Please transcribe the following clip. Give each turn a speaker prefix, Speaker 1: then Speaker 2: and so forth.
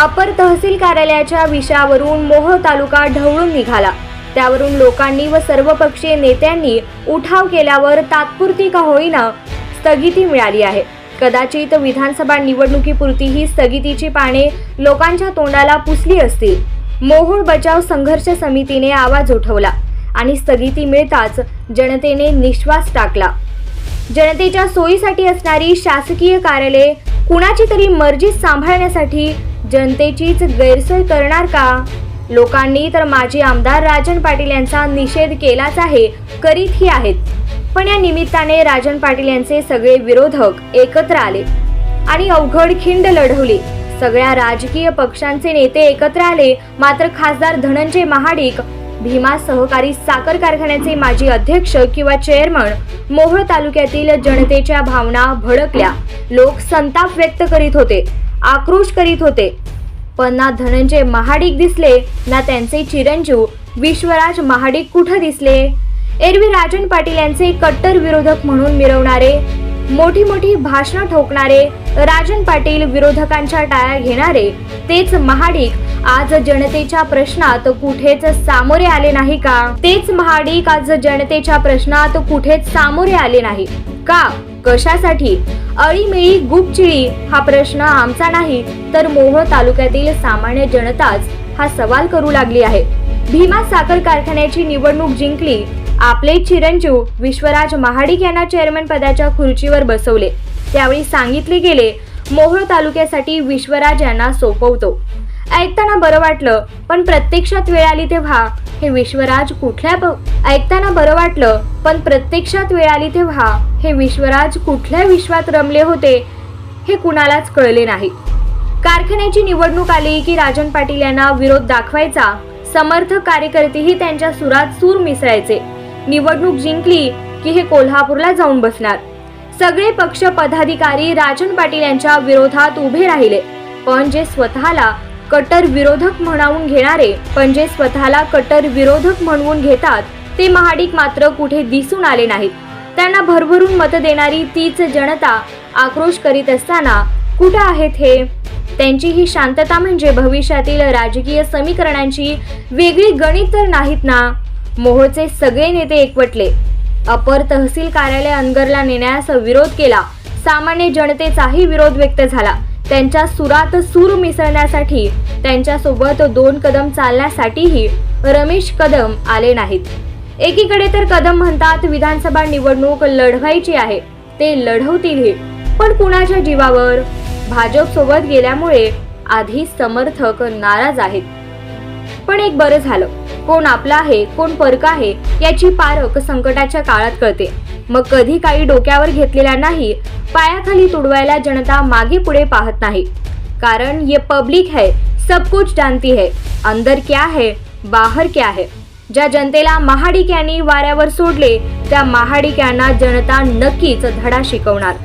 Speaker 1: अपर तहसील कार्यालयाच्या विषयावरून मोहोळ तालुका ढवळून निघाला. त्यावरून लोकांनी व सर्वपक्षीय नेत्यांनी उठाव केल्यावर तात्पुरती का होईना स्थगिती मिळाली आहे. कदाचित विधानसभा निवडणुकीपुरती ही स्थगितीची पाने लोकांच्या तोंडाला पुसली असतील. मोहोळ बचाव संघर्ष समितीने आवाज उठवला आणि स्थगिती मिळताच जनतेने निश्वास टाकला. जनतेच्या सोयीसाठी असणारी शासकीय कार्यालये कुणाची तरी मर्जी सांभाळण्यासाठी जनतेचीच गैरसोय करणार का? लोकांनी तर माजी आमदार राजन पाटील यांचा निषेध केलाच आहे करीतही आहेत. पण या निमित्ताने राजन पाटील यांचे सगळे विरोधक एकत्र आले आणि अवघड खिंड लढवली. सगळ्या राजकीय पक्षांचे नेते एकत्र आले मात्र खासदार धनंजय महाडिक भीमा सहकारी साखर कारखान्याचे माजी अध्यक्ष किंवा चेअरमन मोहोळ तालुक्यातील जनतेच्या भावना भडकल्या. लोक संताप व्यक्त करीत होते. आक्रोश करीत होते. पण ना धनंजय महाडिक दिसले ना त्यांचे चिरंजीव विश्वराज महाडिक कुठं दिसले? एरवी राजन पाटील यांचे कट्टर विरोधक म्हणून मिरवणारे मोठी मोठी भाषणं ठोकणारे राजन पाटील विरोधकांच्या टाळ्या घेणारे तेच महाडिक आज जनतेच्या प्रश्नात कुठेच सामोरे आले नाही का? तेच महाडिक आज जनतेच्या प्रश्नात कुठेच सामोरे आले नाही का? कशासाठी? अळीमेळी गुपचिळी हा प्रश्न आमचा नाही तर मोहोळ तालुक्यातील सामान्य जनताच हा सवाल करू लागली आहे. भीमा साखर कारखान्याची निवडणूक जिंकली. आपले चिरंजीव विश्वराज महाडिक यांना चेअरमन पदाच्या खुर्चीवर बसवले. त्यावेळी सांगितले गेले मोहोळ तालुक्यासाठी विश्वराज यांना सोपवतो. ऐकताना बरं वाटलं पण प्रत्यक्षात वेळ आली तेव्हा. हे विश्वराज कुठल्या ऐकताना बरं वाटलं पण प्रत्यक्षात वेळ आली तेव्हा. हे विश्वराज कुठल्या विश्वात रमले होते हे कुणालाच कळले नाही. कारखान्याची निवडणूक आली की राजन पाटील यांना विरोध दाखवायचा. समर्थक कार्यकर्तेही त्यांच्या सुरात सूर मिसळायचे. निवडणूक जिंकली की हे कोल्हापूरला जाऊन बसणार. सगळे पक्ष पदाधिकारी राजन पाटील यांच्या विरोधात उभे राहिले. पण जे स्वतःला कट्टर विरोधक म्हणावून घेणारे पण जे स्वतःला कट्टर विरोधक म्हणवून घेतात ते महाडिक मात्र कुठे दिसून आले नाहीत. त्यांना भरभरून मत देणारी तीच जनता आक्रोश करीत असताना कुठं आहेत हे? त्यांची ही शांतता म्हणजे भविष्यातील राजकीय समीकरणांची वेगळी गणित तर नाहीत ना? मोहोळचे सगळे नेते एकवटले. अपर तहसील कार्यालय अनगरला नेण्यास विरोध केला. सामान्य जनतेचाही विरोध व्यक्त झाला. त्यांच्या सुरात सूर मिसळण्यासाठी त्यांच्यासोबत दोन कदम चालण्यासाठीही रमेश कदम आले नाहीत. एकीकडे तर कदम म्हणतात विधानसभा निवडणूक लढवायची आहे ते लढवतीलही. पण कुणाच्या जीवावर? भाजप सोबत गेल्यामुळे आधी समर्थक नाराज आहेत. पण एक बरं झालं. कोण आपला आहे कोण परका आहे याची पारख संकटाच्या काळात कळते. मग कधी काही डोक्यावर घेतलेला नाही पायाखाली तुडवायला जनता मागे पुढे पाहत नाही. कारण ये पब्लिक है सब कुछ जानती है अंदर क्या है बाहर क्या है. ज्या जनतेला महाडिक यांनी वाऱ्यावर सोडले त्या महाडिक यांना जनता नक्कीच धडा शिकवणार.